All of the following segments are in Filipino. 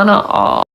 Sana all.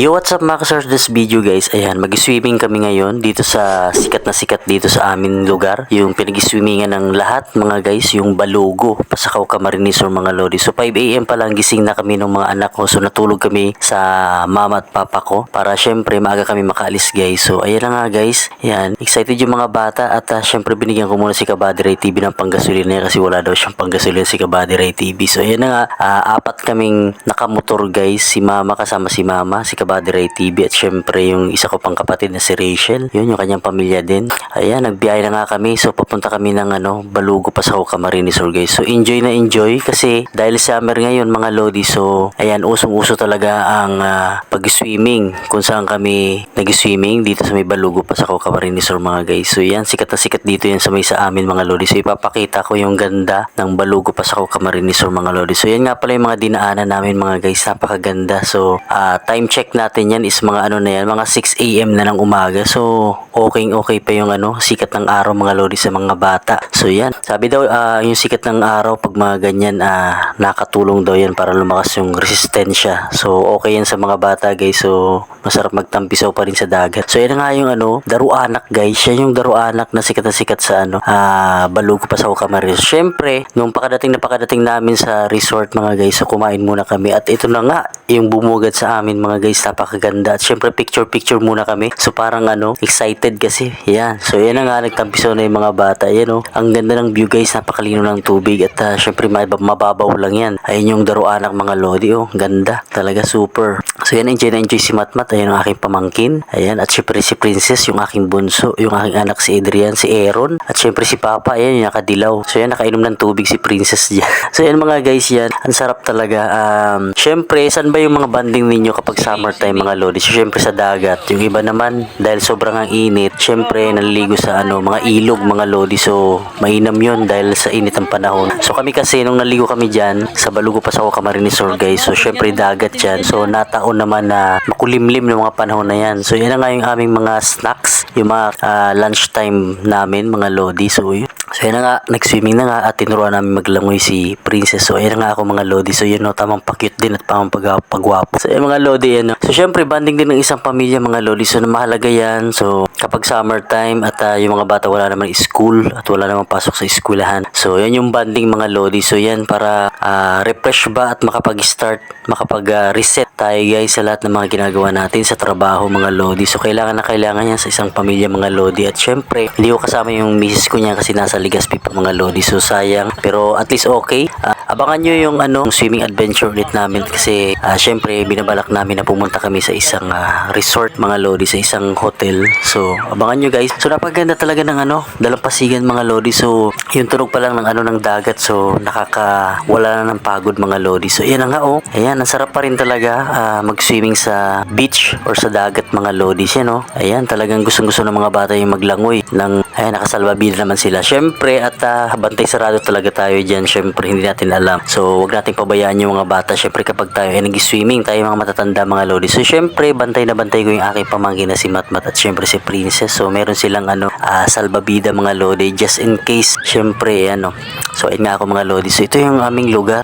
Yo, what's up mga kasars this video guys? Ayan, mag-swimming kami ngayon dito sa sikat na sikat dito sa amin lugar. Yung pinag-swimmingan ng lahat mga guys, yung Balugo, Pasakaw Camarines or mga lodi. So 5am pa lang gising na kami ng mga anak ko. So natulog kami sa mama at papa ko para syempre maaga kami makaalis guys. So ayan nga guys. Ayan, excited yung mga bata at uh, syempre binigyan ko muna si Kabady Ray TV ng panggasolina niya kasi wala daw siyang panggasolina si Kabady Ray TV. So ayan nga, ah, apat kaming nakamotor guys. Si mama kasama si mama, si Kabady Ray TV at syempre yung isa ko pang kapatid na si Rachel. Yun yung kanyang pamilya din. Ayan, nagbiyahe na nga kami. So papunta kami ng ano, Balugo pa sa Camarines Sur guys. So enjoy na enjoy kasi dahil summer ngayon mga lodi. So ayan, usong-uso talaga ang ah, pag-swimming. Kung saan kami nag-swimming dito sa may Balugo pa sa Camarines Sur mga guys. So yan, sikat na sikat dito yan sa may sa amin mga lodi. So ipapakita ko yung ganda ng Balugo pa sa Camarines Sur mga lodi. So yan nga pala yung mga dinaanan namin mga guys. Napakaganda. So ah, time check natin yan is mga ano na yan, mga 6 a.m. na ng umaga. So okay okay pa yung ano, sikat ng araw mga lodi sa mga bata. So yan, sabi daw ah, yung sikat ng araw pag mga ganyan ah, nakatulong daw yan para lumakas yung resistensya. So okay yan sa mga bata guys. So masarap magtampisaw pa rin sa dagat. So yan nga yung ano, daruanak guys. Siya yung daruanak na sikat na sikat sa ano, ah, Balugo pa sa Camarines. Syempre, nung pakadating na pakadating namin sa resort mga guys, so kumain muna kami. At ito na nga, yung bumugad sa amin mga guys, napakaganda. At syempre picture picture muna kami. So parang ano, excited kasi. Yan. So yan na nga, nagtampisaw na yung mga bata. Yan oh. Ang ganda ng view guys, napakalino ng tubig. At ah, syempre mab- mababaw lang yan. Ayun yung daruanak mga lodi oh. Ganda. Talaga super. So yan, enjoy na enjoy si Matmat. Ayun ang aking pamangkin. Ayan. At syempre si Princess, yung aking bunso. Yung aking anak si Adrian, si Aaron. At syempre si Papa, ayan yung nakadilaw. So yan, nakainom ng tubig si Princess dyan. so yan mga guys yan. Ang sarap talaga. Um, syempre, saan ba yung mga banding ninyo kapag summertime mga lodi? So syempre sa dagat. Yung iba naman, dahil sobrang ang init, syempre naliligo sa ano, mga ilog mga lodi. So mainam yun dahil sa init ang panahon. So kami kasi nung naligo kami dyan, sa Balugo pa sa Camarines Sur guys. So syempre dagat dyan. So nataon naman na makulimlim ng mga panahon na yan. So yan na nga yung aming mga snacks, yung mga ah, lunchtime namin mga lodi. So yun. So yan na nga, nag-swimming na nga at tinuruan namin maglangoy si Princess. So yan na nga ako mga lodi. So yun no, tamang pa-cute din at tamang pag pagwapo. So yan mga lodi yan no. So syempre banding din ng isang pamilya mga lodi. So mahalaga yan. So kapag summertime at ah, yung mga bata wala naman school at wala naman pasok sa eskwelahan. So yan yung banding mga lodi. So yan para ah, refresh ba at makapag-start, makapag-reset tayo guys sa lahat ng mga ginagawa natin sa trabaho mga lodi. So kailangan na kailangan yan sa isang pamilya mga lodi. At syempre, hindi ko kasama yung misis ko niya kasi nasa Ligaspi pa mga lodi. So sayang. Pero at least okay. Ah, abangan nyo yung ano, swimming adventure ulit namin kasi ah, syempre binabalak namin na pumunta kami sa isang ah, resort mga lodi, sa isang hotel. So abangan nyo guys. So napaganda talaga ng ano, dalampasigan mga lodi. So yung tunog pa lang ng ano ng dagat. So nakaka wala na ng pagod mga lodi. So yan nga oh. Ayan, ang sarap pa rin talaga ah, mag-swimming sa beach or sa dagat mga lodi siya no. Ayan, talagang gustong-gusto ng mga bata yung maglangoy ng ayan, nakasalbabida naman sila. Syempre at ah, bantay sarado talaga tayo diyan. Syempre hindi natin alam. So wag nating pabayaan yung mga bata. Syempre kapag tayo ay nag-swimming, tayo mga matatanda mga lodi. So syempre bantay na bantay ko yung aking pamangkin na si Matmat at syempre si Princess. So meron silang ano, ah, salbabida mga lodi just in case. Syempre ano. So ayun nga ako mga lodi. So ito yung aming lugar.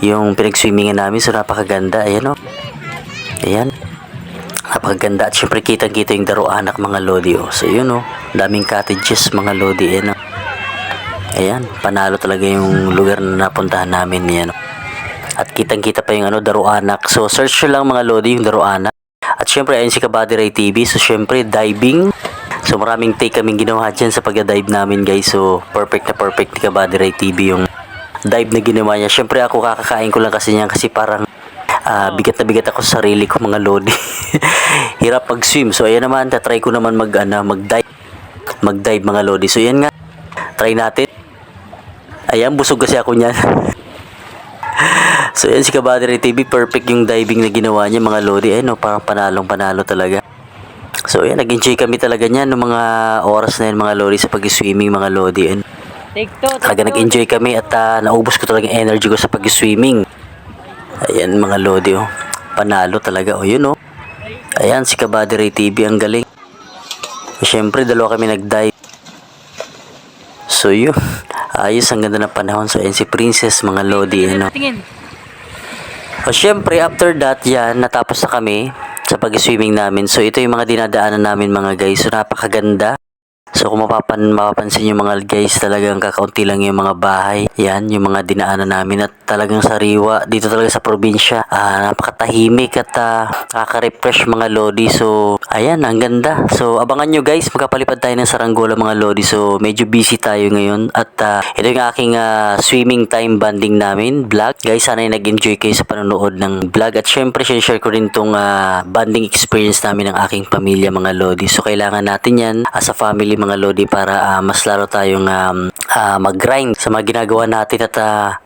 Yung pinag-swimmingan namin. So napakaganda. Ayan o. Ayan. Napakaganda. At syempre kitang-kita yung daruanak mga lodi. Oh. So yun o. Daming cottages mga lodi. Ayan o. Ayan. Panalo talaga yung lugar na napuntahan namin. Ayan o. At kitang-kita pa yung ano, daruanak. So search nyo lang mga lodi yung daruanak. At syempre ayun si Kabady Ray TV. So syempre diving. So maraming take kaming ginawa dyan sa pag-dive namin guys. So perfect na perfect ni Kabady Ray TV yung dive na ginawa niya. Syempre ako kakakain ko lang kasi niyan kasi parang ah, bigat na bigat ako sa sarili ko mga lodi. Hirap pag-swim. So ayan naman, tatry ko naman mag, ano, mag-dive. Mag-dive mga lodi. So yan nga, try natin. Ayan, busog kasi ako niyan. so yan si Kabadri TV, perfect yung diving na ginawa niya mga lodi. Ayun, no, parang panalong panalo talaga. So yan, nag-enjoy kami talaga niyan ng mga oras na yan mga lodi sa pag-swimming mga lodi. And, Talaga nag-enjoy kami at ah, naubos ko talaga yung energy ko sa pag-swimming. Ayan mga lodi oh. Panalo talaga oh yun oh. Ayan si Kabady Ray TV ang galing. Siyempre dalawa kami nag-dive. So yun. Ayos ang ganda ng panahon. So ayan si Princess mga lodi ano. Tingin. O syempre, after that, yan, natapos na kami sa pag-swimming namin. So, ito yung mga dinadaanan namin mga guys. So, napakaganda. So kung mapapan, mapapansin yung mga guys talagang kakaunti lang yung mga bahay. Yan, yung mga dinaanan namin at talagang sariwa dito talaga sa probinsya. Ah, napakatahimik at ah, nakaka-refresh mga lodi. So ayan, ang ganda. So abangan nyo guys, magkapalipad tayo ng Saranggola mga lodi. So medyo busy tayo ngayon at ah, ito yung aking ah, swimming time banding namin vlog. Guys, sana nag-enjoy kayo sa panonood ng vlog at syempre share ko rin tong ah, banding experience namin ng aking pamilya mga lodi. So kailangan natin yan as a family mga lodi para ah, mas lalo tayong um, ah, mag-grind sa mga ginagawa natin at ah,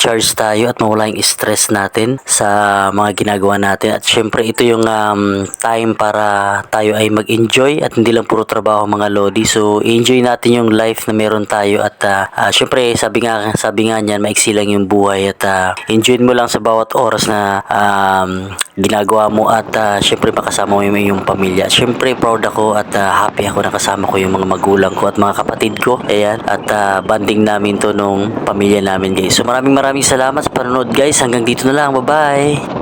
makapag-recharge tayo at mawala yung stress natin sa mga ginagawa natin. At syempre ito yung um, time para tayo ay mag-enjoy at hindi lang puro trabaho mga lodi. So enjoy natin yung life na meron tayo at ah, ah, syempre sabi nga sabi nga niyan maiksi lang yung buhay at ah, enjoy mo lang sa bawat oras na um, ginagawa mo at ah, syempre makasama mo yung, yung pamilya. Syempre proud ako at ah, happy ako na kasama ko yung mga magulang ko at mga kapatid ko. Ayan at ah, banding namin to nung pamilya namin guys. So maraming maraming salamat sa panonood guys. Hanggang dito na lang. Bye-bye.